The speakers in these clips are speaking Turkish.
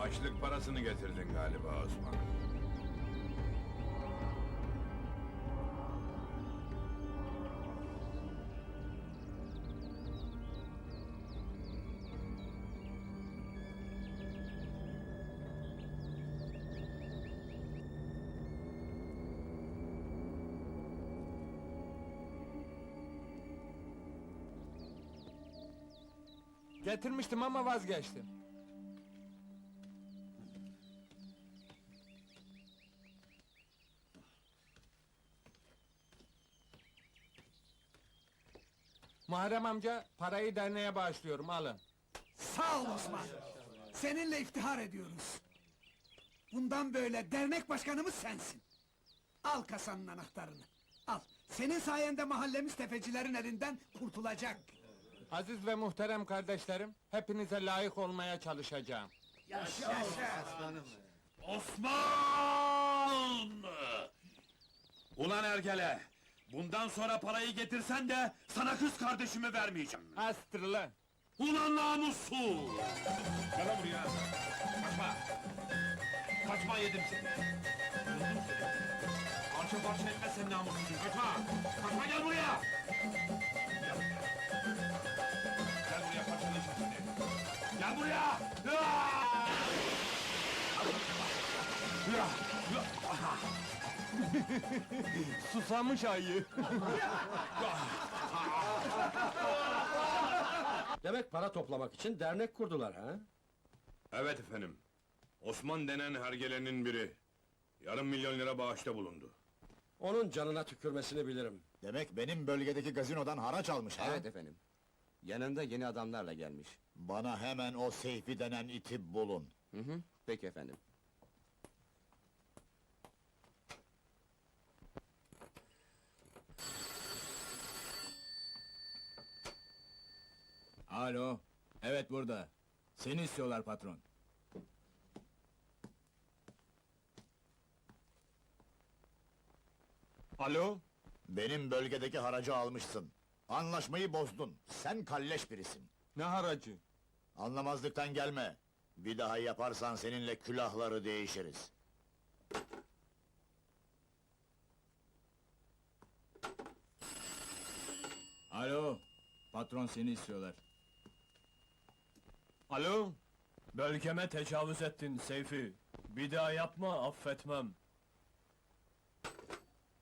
Başlık parasını getirdin galiba Osman. Getirmiştim ama vazgeçtim. Muharrem amca, parayı derneğe bağışlıyorum, alın. Sağ ol Osman. Seninle iftihar ediyoruz. Bundan böyle dernek başkanımız sensin. Al kasanın anahtarını. Al. Senin sayende mahallemiz tefecilerin elinden kurtulacak. Aziz ve muhterem kardeşlerim, hepinize layık olmaya çalışacağım. Osman! Ulan Ergele! Bundan sonra parayı getirsen de sana kız kardeşimi vermeyeceğim. Astır lan! Ulan namussuz! Gel lan buraya! Kaçma! Kaçma yedim seni! Buldum seni! Parça parça etmez sen namussuzun, kaçma! Kaçma gel buraya! Gel buraya! Gel buraya parçalayacağım seni! Gel buraya! Hıa! Susamış ayı! Demek para toplamak için dernek kurdular ha? Evet efendim. Osman denen hergelenin biri. Yarım milyon lira bağışta bulundu. Onun canına tükürmesini bilirim. Demek benim bölgedeki gazinodan haraç almış ha? Evet efendim. Yanında yeni adamlarla gelmiş. Bana hemen o Seyfi denen iti bulun. Hı hı, peki efendim. Alo, evet burada. Seni istiyorlar patron. Alo? Benim bölgedeki haracı almışsın. Anlaşmayı bozdun. Sen kalleş birisin. Ne haracı? Anlamazlıktan gelme. Bir daha yaparsan seninle külahları değişiriz. Alo, patron seni istiyorlar. Alo? Bölgeme tecavüz ettin Seyfi. Bir daha yapma, affetmem.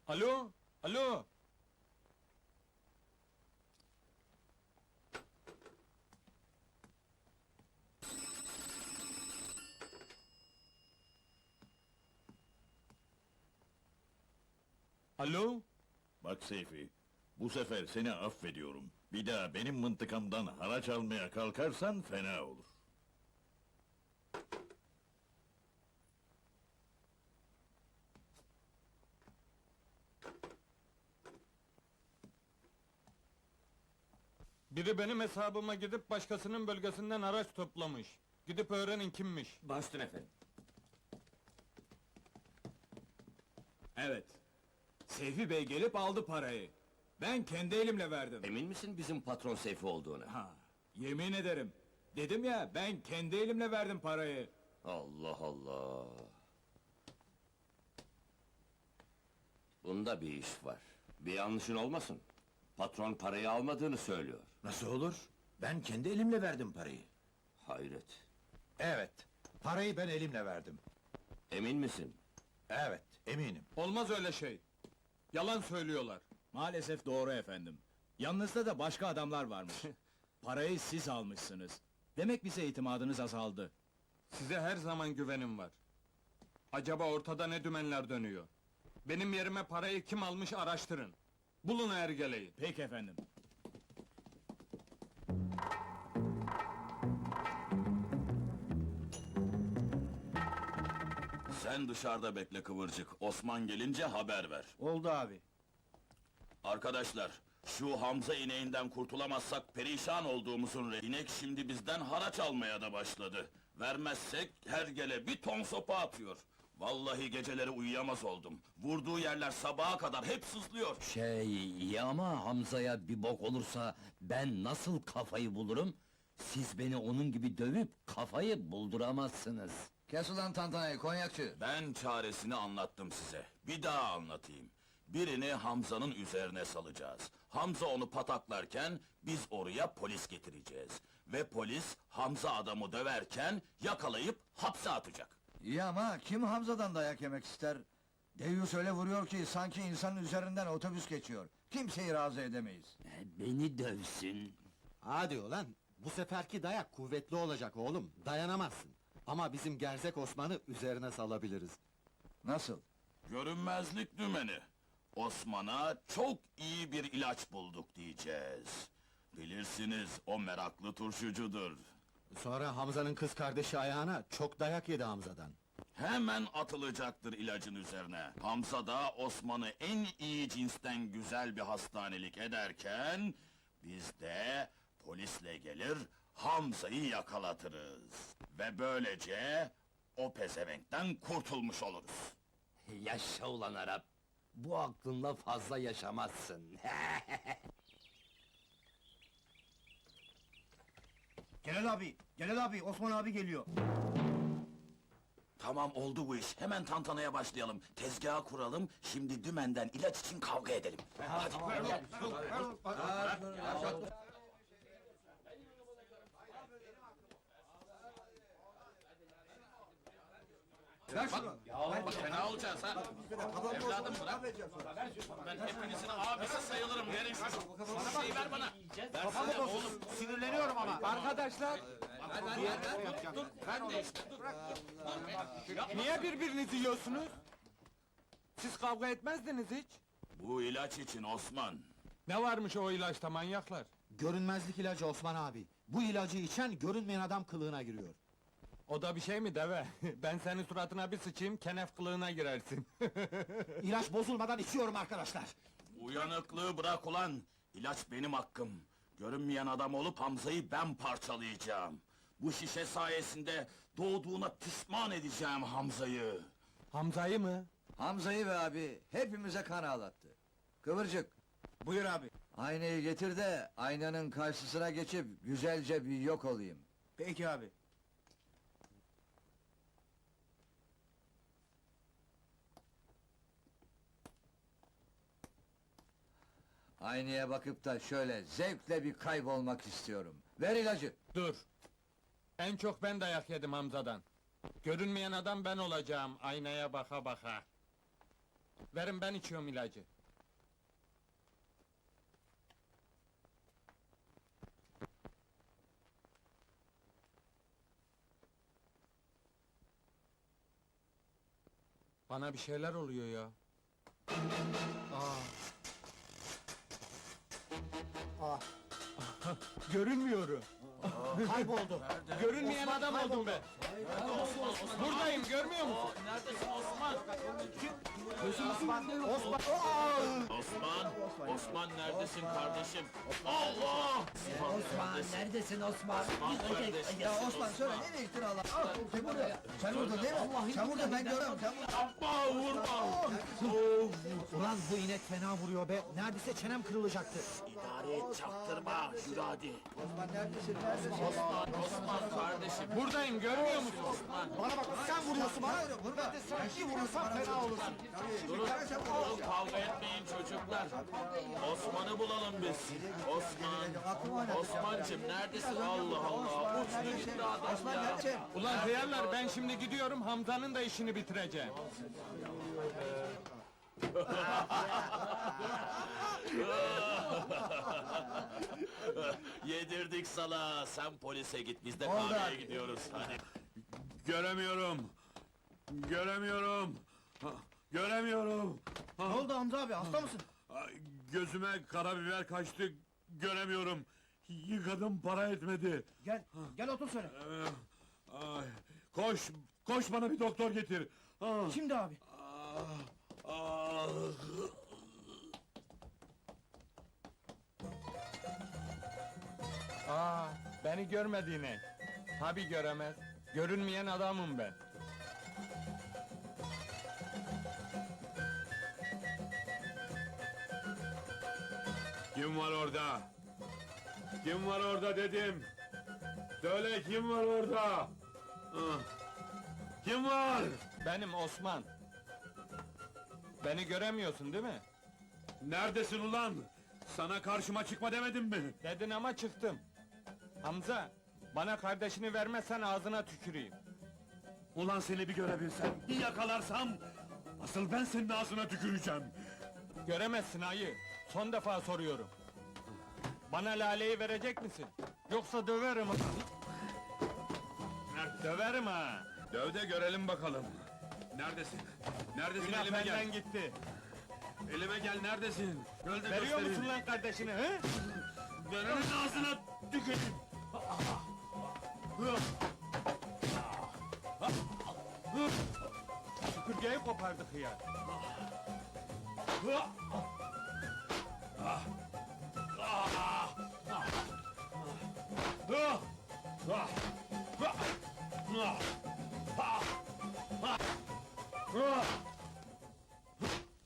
Alo? Alo? Alo? Bak Seyfi, bu sefer seni affediyorum. Bir daha benim mıntıkamdan haraç almaya kalkarsan fena olur. Biri benim hesabıma gidip başkasının bölgesinden araç toplamış. Gidip öğrenin kimmiş. Başüstüne efendim. Evet. Seyfi Bey gelip aldı parayı. Ben kendi elimle verdim. Emin misin bizim patron Seyfi olduğuna? Ha, yemin ederim. Dedim ya, ben kendi elimle verdim parayı. Allah Allah! Bunda bir iş var. Bir yanlışın olmasın. Patron parayı almadığını söylüyor. Nasıl olur? Ben kendi elimle verdim parayı. Hayret. Evet. Parayı ben elimle verdim. Emin misin? Evet, eminim. Olmaz öyle şey. Yalan söylüyorlar. Maalesef doğru efendim. Yanınızda da başka adamlar varmış. Parayı siz almışsınız. Demek bize itimadınız azaldı. Size her zaman güvenim var. Acaba ortada ne dümenler dönüyor? Benim yerime parayı kim almış araştırın. Bulun ergeleyi. Peki efendim. Sen dışarıda bekle kıvırcık, Osman gelince haber ver. Oldu abi. Arkadaşlar, şu Hamza ineğinden kurtulamazsak perişan olduğumuzun re... İnek şimdi bizden haraç almaya da başladı. Vermezsek hergele bir ton sopa atıyor. Vallahi geceleri uyuyamaz oldum. Vurduğu yerler sabaha kadar hep sızlıyor. Şey, iyi ama Hamza'ya bir bok olursa ben nasıl kafayı bulurum? Siz beni onun gibi dövüp kafayı bulduramazsınız. Kes ulan tantanayı konyakçı. Ben çaresini anlattım size. Bir daha anlatayım. Birini Hamza'nın üzerine salacağız. Hamza onu pataklarken biz oraya polis getireceğiz. Ve polis Hamza adamı döverken yakalayıp hapse atacak. İyi ama kim Hamza'dan dayak yemek ister? Deyyus öyle vuruyor ki sanki insanın üzerinden otobüs geçiyor. Kimseyi razı edemeyiz. Beni dövsün. Hadi ulan, bu seferki dayak kuvvetli olacak oğlum, dayanamazsın. Ama bizim gerzek Osman'ı üzerine salabiliriz. Nasıl? Görünmezlik dümeni. Osman'a çok iyi bir ilaç bulduk diyeceğiz. Bilirsiniz o meraklı turşucudur. Sonra Hamza'nın kız kardeşi ayağına çok dayak yedi Hamza'dan. Hemen atılacaktır ilacın üzerine. Hamza da Osman'ı en iyi cinsten güzel bir hastanelik ederken... ...biz de polisle gelir, Hamza'yı yakalatırız. Ve böylece o pezevenkten kurtulmuş oluruz. Yaşa ulan Arap. Bu aklınla fazla yaşamazsın. Celal abi, Celal abi, Osman abi geliyor. Tamam oldu bu iş. Hemen tantanaya başlayalım. Tezgaha kuralım. Şimdi dümenden ilaç için kavga edelim. Hadi. Bak fena olacağız ha. Evladım bırak. Ben hepinizin abisi sayılırım. Verin şunu. Şeyi ver bana. Versene oğlum. Sinirleniyorum ama. Arkadaşlar, Ben de işte. Dur. niye birbirinizi yiyorsunuz? Siz kavga etmezdiniz hiç. Bu ilaç için Osman. Ne varmış o ilaçta manyaklar? Görünmezlik ilacı Osman abi. Bu ilacı içen görünmeyen adam kılığına giriyor. O da bir şey mi deve? ben senin suratına bir sıçayım, kenef kılığına girersin. İlaç bozulmadan içiyorum arkadaşlar. Uyanıklığı bırak ulan! İlaç benim hakkım. Görünmeyen adam olup Hamza'yı ben parçalayacağım. Bu şişe sayesinde doğduğuna pişman edeceğim Hamza'yı. Hamza'yı mı? Hamza'yı ve abi hepimize kan ağlattı. Kıvırcık, Buyur abi. aynayı getir de aynanın karşısına geçip güzelce bir yok olayım. Peki abi. Aynaya bakıp da şöyle zevkle bir kaybolmak istiyorum. Ver ilacı. Dur. En çok ben dayak yedim Hamza'dan. Görünmeyen adam ben olacağım, aynaya baka baka. Verin ben içiyorum ilacı. Bana bir şeyler oluyor ya. Aa. Görünmüyorum. Kayboldu. Görünmeyen adam oldum ben. Buradayım, görmüyor musun? Neredesin Osman? Osman! Osman neredesin kardeşim? Allah! Osman neredesin Osman? kardeşim. Ya Osman söyle nereye gittin Allah? Sen burada, sen burada değil mi? Sen burada ben görüyorum. Sen burada. Yapma vurma! Ulan bu inek fena vuruyor be. Neredeyse çenem kırılacaktı. İdare et çaktırma yürü hadi. Osman neredesin? Neredesin? Osman kardeşim. Buradayım, görmüyor musun? Bana bak sen vuruyorsun bana. Vurma. Sen bir vurursan fena olursun. Durun, durun kavga etmeyin çocuklar. Osman'ı bulalım biz. Osman, Osman'cım neredesin? Allah Allah, uçtu gitti adam Osman ya. neredesin? Ulan hıyarlar, ben şimdi gidiyorum, Hamza'nın da işini bitireceğim. Yedirdik sana, sen polise git, biz de kahveye gidiyoruz. Hadi. Göremiyorum. Göremiyorum. Ha, Göremiyorum. Ne oldu Hamza abi hasta mısın? Ay, Gözüme karabiber kaçtı. Göremiyorum. Yıkadım para etmedi. Gel, gel otur söyle. Ee, ay, koş, koş bana bir doktor getir. Ah, Şimdi abi. ah, ah. Aa, beni görmediğine. Tabi göremez. Görünmeyen adamım ben. Kim var orada? Kim var orada dedim. Söyle kim var orada? Ah. Kim var? Benim Osman. Beni göremiyorsun değil mi? Neredesin ulan? Sana karşıma çıkma demedim mi? Dedin ama çıktım. Hamza, bana kardeşini vermezsen ağzına tüküreyim. Ulan seni bir görebilsem, bir yakalarsam... ...asıl ben senin ağzına tüküreceğim. Göremezsin ayı. Son defa soruyorum. Bana laleyi verecek misin? Yoksa döverim. Döverim ha. Döv de görelim bakalım. Neredesin? Neredesin? Günah Elime gel. benden gitti. Elime gel, neredesin? Gel de Veriyor göstereyim. musun lan kardeşini he? Verenin ağzına tüküreyim. Süpürgeyi kopardık ya.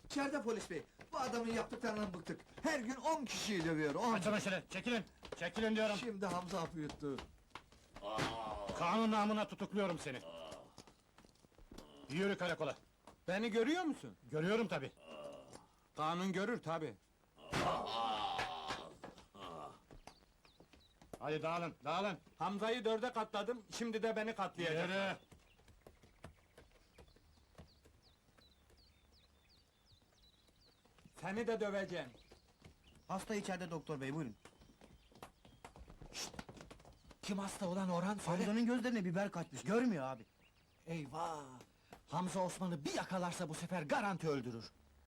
İçeride polis bey. Bu adamın yaptıklarından bıktık. Her gün on kişiyi dövüyor. On. Açın şöyle, çekilin! Çekilin diyorum! Şimdi Hamza hapı yuttu. Kanun namına tutukluyorum seni! Yürü karakola! Beni görüyor musun? Görüyorum tabi. Kanun görür tabi. Hadi dağılın, dağılın! Hamza'yı dörde katladım, şimdi de beni katlayacak. Yürü! Seni de döveceğim. Hasta içeride doktor bey buyurun. Kim hasta olan Orhan söyle. Hamza'nın gözlerine biber kaçmış. Görmüyor abi. Eyvah! Hamza Osman'ı bir yakalarsa bu sefer garanti öldürür.